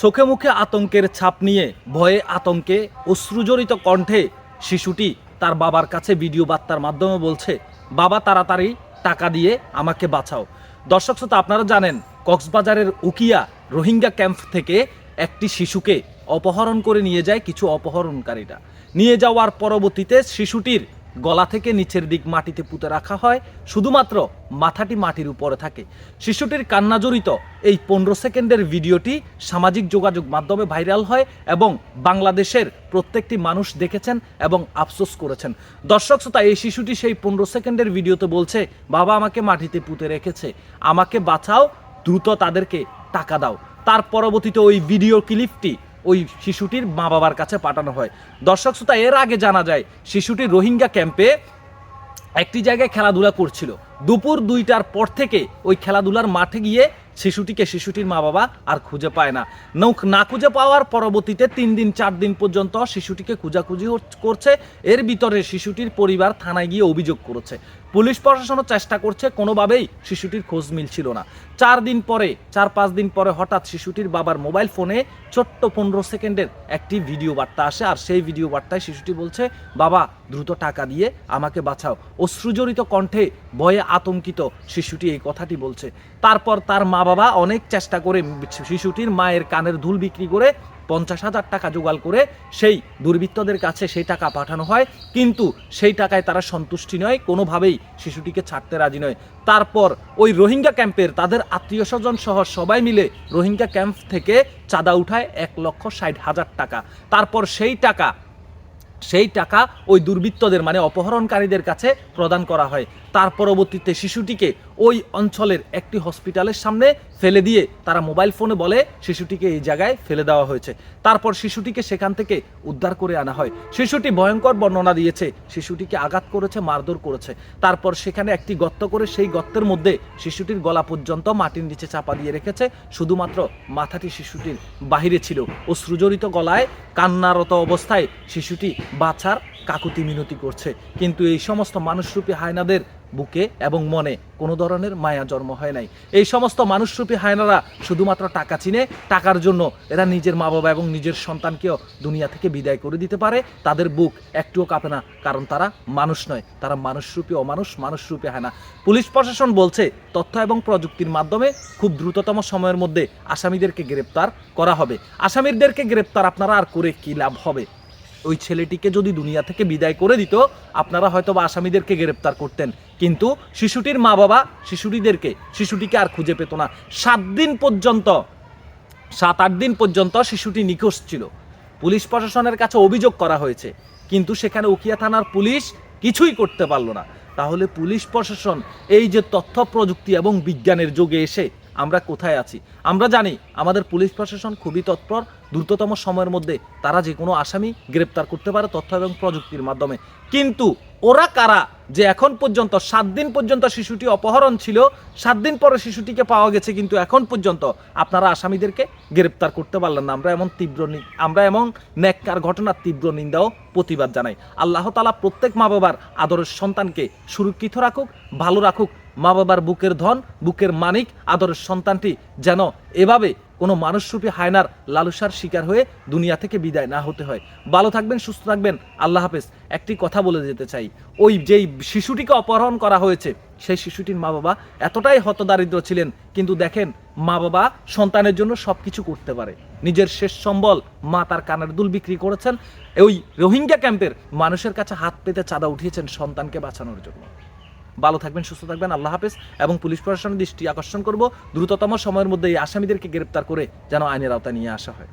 চোখে মুখে আতঙ্কের ছাপ নিয়ে ভয়ে আতঙ্কে অশ্রুজড়িত কণ্ঠে শিশুটি তার বাবার কাছে ভিডিও বার্তার মাধ্যমে বলছে, বাবা, তাড়াতাড়ি টাকা দিয়ে আমাকে বাঁচাও। দর্শক শ্রোতা, আপনারা জানেন, কক্সবাজারের উকিয়া রোহিঙ্গা ক্যাম্প থেকে একটি শিশুকে অপহরণ করে নিয়ে যায় কিছু অপহরণকারীরা। নিয়ে যাওয়ার পরবর্তীতে শিশুটির গলা থেকে নিচের দিক মাটিতে পুঁতে রাখা হয়, শুধুমাত্র মাথাটি মাটির উপরে থাকে। শিশুটির কান্না জড়িত। এই পনেরো সেকেন্ডের ভিডিওটি সামাজিক যোগাযোগ মাধ্যমে ভাইরাল হয় এবং বাংলাদেশের প্রত্যেকটি মানুষ দেখেছেন এবং আফসোস করেছেন। দর্শক শ্রোতা, এই শিশুটি সেই পনেরো সেকেন্ডের ভিডিওতে বলছে, বাবা আমাকে মাটিতে পুঁতে রেখেছে। আমাকে বাঁচাও, দ্রুত তাদেরকে টাকা দাও। তার পরবর্তীতে ওই ভিডিও ক্লিপটি ওই শিশুটির মা বাবার কাছে পাঠানো হয়। দর্শক শ্রোতা, এর আগে জানা যায়, শিশুটি রোহিঙ্গা ক্যাম্পে একটি জায়গায় খেলাধুলা করছিল। দুপুর দুইটার পর থেকে ওই খেলাধুলার মাঠে গিয়ে শিশুটিকে শিশুটির মা বাবা আর খুঁজে পায় না। নৌ- না খুঁজে পাওয়ার পরবর্তীতে তিন দিন, চার দিন পর্যন্ত শিশুটিকে খুঁজাখুঁজি করছে। এর ভিতরে শিশুটির পরিবার থানায় গিয়ে অভিযোগ করেছে। পুলিশ প্রশাসনও চেষ্টা করছে, কোনোভাবেই শিশুটির খোঁজ মিলছিল না। চার দিন পরে, চার পাঁচ দিন পরে হঠাৎ শিশুটির বাবার মোবাইল ফোনে ছোট্ট পনেরো সেকেন্ডের একটি ভিডিও বার্তা আসে আর সেই ভিডিও বার্তায় শিশুটি বলছে, বাবা, দ্রুত টাকা দিয়ে আমাকে বাঁচাও। অশ্রুজড়িত কণ্ঠে ভয়ে আতঙ্কিত শিশুটি এই কথাটি বলছে। তারপর তার মা বাবা অনেক চেষ্টা করে শিশুটির মায়ের কানের ধুল বিক্রি করে পঞ্চাশ হাজার টাকা জোগাড় করে সেই দুর্বৃত্তদের কাছে সেই টাকা পাঠানো হয়। কিন্তু সেই টাকায় তারা সন্তুষ্টি নয়, কোনোভাবেই শিশুটিকে ছাড়তে রাজি নয়। তারপর ওই রোহিঙ্গা ক্যাম্পের তাদের আত্মীয় স্বজন সহ সবাই মিলে রোহিঙ্গা ক্যাম্প থেকে চাঁদা উঠায় এক লক্ষ ষাট হাজার টাকা। তারপর সেই টাকা সেই টাকা ওই দুর্বৃত্তদের মানে অপহরণকারীদের কাছে প্রদান করা হয়। তার পরবর্তীতে শিশুটিকে ওই অঞ্চলের একটি হসপিটালের সামনে ফেলে দিয়ে তারা মোবাইল ফোনে বলে শিশুটিকে এই জায়গায় ফেলে দেওয়া হয়েছে। তারপর শিশুটিকে সেখান থেকে উদ্ধার করে আনা হয়। শিশুটি ভয়ঙ্কর বর্ণনা দিয়েছে, শিশুটিকে আঘাত করেছে, মারধর করেছে। তারপর সেখানে একটি গর্ত করে সেই গর্তের মধ্যে শিশুটির গলা পর্যন্ত মাটির নিচে চাপা দিয়ে রেখেছে। শুধুমাত্র মাথাটি শিশুটির বাহিরে ছিল। ও সৃজরিত গলায় কান্নারত অবস্থায় শিশুটি বাছার কাকুতি মিনতি করছে। কিন্তু এই সমস্ত মানুষরূপী হায়নাদের বুকে এবং মনে কোনো ধরনের মায়া জন্ম হয় নাই। এই সমস্ত মানুষরূপী হায়নারা শুধুমাত্র টাকা চিনে, টাকার জন্য এরা নিজের মা বাবা এবং নিজের সন্তানকেও দুনিয়া থেকে বিদায় করে দিতে পারে, তাদের বুক একটুও কাঁপে না, কারণ তারা মানুষ নয়, তারা মানুষরূপী অমানুষ, মানুষরূপী হায়না। পুলিশ প্রশাসন বলছে, তথ্য এবং প্রযুক্তির মাধ্যমে খুব দ্রুততম সময়ের মধ্যে আসামিদেরকে গ্রেপ্তার করা হবে। আসামিদেরকে গ্রেপ্তার আপনারা আর করে কি লাভ হবে? ওই ছেলেটিকে যদি দুনিয়া থেকে বিদায় করে দিত, আপনারা হয়তো বা আসামিদেরকে গ্রেপ্তার করতেন। কিন্তু শিশুটির মা বাবা শিশুটিদেরকে, শিশুটিকে আর খুঁজে পেত না। সাত দিন পর্যন্ত, সাত, আট দিন পর্যন্ত শিশুটি নিখোঁজ ছিল। পুলিশ প্রশাসনের কাছে অভিযোগ করা হয়েছে। কিন্তু সেখানে উকিয়া থানার পুলিশ কিছুই করতে পারল না। তাহলে পুলিশ প্রশাসন এই যে তথ্য প্রযুক্তি এবং বিজ্ঞানের যুগে এসে আমরা কোথায় আছি? আমরা জানি আমাদের পুলিশ প্রশাসন খুবই তৎপর, দ্রুততম সময়ের মধ্যে তারা যে কোনো আসামি গ্রেপ্তার করতে পারে তথ্য এবং প্রযুক্তির মাধ্যমে। কিন্তু ওরা কারা? যে এখন পর্যন্ত, সাত দিন পর্যন্ত শিশুটি অপহরণ ছিল, সাত দিন পরে শিশুটিকে পাওয়া গেছে কিন্তু এখন পর্যন্ত আপনারা আসামিদেরকে গ্রেপ্তার করতে পারলেন না। আমরা এমন তীব্র আমরা এমন ন্যাক্কার ঘটনার তীব্র নিন্দাও প্রতিবাদ জানাই। আল্লাহ তালা প্রত্যেক মা বাবার আদরের সন্তানকে সুরক্ষিত রাখুক, ভালো রাখুক মা বাবার বুকের ধন, বুকের মানিক, আদরের সন্তানটি যেন এভাবে কোনো মানুষরূপী হায়নার লালসার শিকার হয়ে দুনিয়া থেকে বিদায় না হতে হয়। ভালো থাকবেন, সুস্থ থাকবেন। আল্লাহ হাফেজ। একটি কথা বলে যেতে চাই। ওই যেই শিশুটিকে অপহরণ করা হয়েছে, সেই শিশুটির মা বাবা এতটাই হতদারিদ্র ছিলেন, কিন্তু দেখেন মা বাবা সন্তানের জন্য সব কিছু করতে পারে। নিজের শেষ সম্বল মা তার কানের দুল বিক্রি করেছেন। ওই রোহিঙ্গা ক্যাম্পের মানুষের কাছে হাত পেতে চাঁদা উঠিয়েছেন সন্তানকে বাঁচানোর জন্য। ভালো থাকবেন, সুস্থ থাকবেন, আল্লাহ হাফেজ। এবং পুলিশ প্রশাসনের দৃষ্টি আকর্ষণ করব। দ্রুততম সময়ের মধ্যে এই আসামিদেরকে গ্রেপ্তার করে যেন আইনের আওতায় নিয়ে আসা হয়।